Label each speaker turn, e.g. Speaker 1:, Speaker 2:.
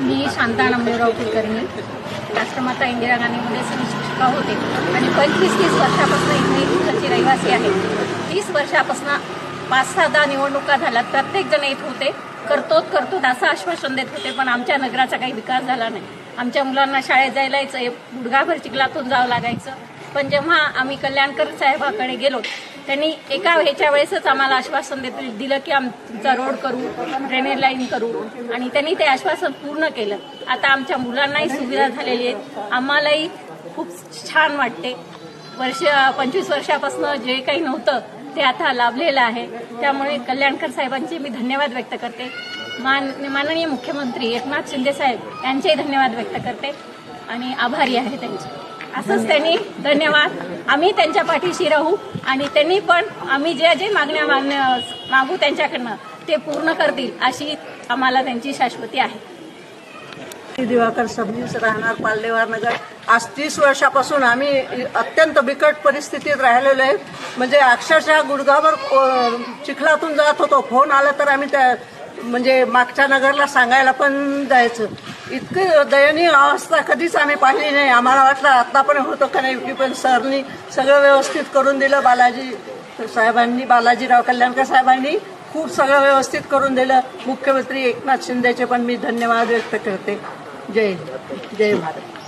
Speaker 1: मी शांता नामदेवराव कुलकर्णी. राष्ट्रमाता इंदिरा गांधीमध्ये शिक्षिका होते. आणि पंचवीस तीस वर्षापासून इथली इथलची रहिवासी आहे तीस वर्षापासून पाच सहा निवडणुका झाल्यात. प्रत्येक जण येत होते. करतोत करतोत असं आश्वासन देत होते पण आमच्या नगराचा काही विकास झाला नाही. आमच्या मुलांना शाळेत जायला यायचं गुडघाभर चिखलातून जावं लागायचं. पण जेव्हा आम्ही कल्याणकर साहेबाकडे गेलो त्यांनी एका ह्याच्या वेळेसच आम्हाला आश्वासन दिलं की आमचा रोड करू ड्रेनेज लाईन करू. आणि त्यांनी ते आश्वासन पूर्ण केलं. आता आमच्या मुलांनाही सुविधा झालेली आहेत आम्हालाही खूप छान वाटते. वर्ष पंचवीस वर्षापासून जे काही नव्हतं ते आता लाभलेलं आहे. त्यामुळे कल्याणकर साहेबांचे मी धन्यवाद व्यक्त करते. मान माननीय मुख्यमंत्री एकनाथ शिंदे साहेब यांचेही धन्यवाद व्यक्त करते. आणि आभारी आहे त्यांचे. असंच त्यांनी धन्यवाद. आम्ही त्यांच्या पाठीशी राहू आणि त्यांनी पण आम्ही ज्या जे मागण्या मागण्या मागू त्यांच्याकडनं ते पूर्ण करतील अशी आम्हाला त्यांची शाश्वती आहे.
Speaker 2: दिवाकर सबनीस राहणार पाल्लेवार नगर. आज तीस वर्षापासून आम्ही अत्यंत बिकट परिस्थितीत राहिलेलो आहे. म्हणजे अक्षरशः गुडगावर चिखलातून जात होतो. फोन आला तर आम्ही त्या म्हणजे मागच्या नगरला सांगायला पण जायचं. इतकी दयनीय अवस्था कधीच आम्ही पाहिली नाही. आम्हाला वाटलं आत्ता पण होतं का नाही की पण सरनी सगळं व्यवस्थित करून दिलं बालाजी साहेबांनी बालाजीराव कल्याणकर साहेबांनी खूप सगळं व्यवस्थित करून दिलं. मुख्यमंत्री एकनाथ शिंदेचे पण मी धन्यवाद व्यक्त करते. जय जय भारत.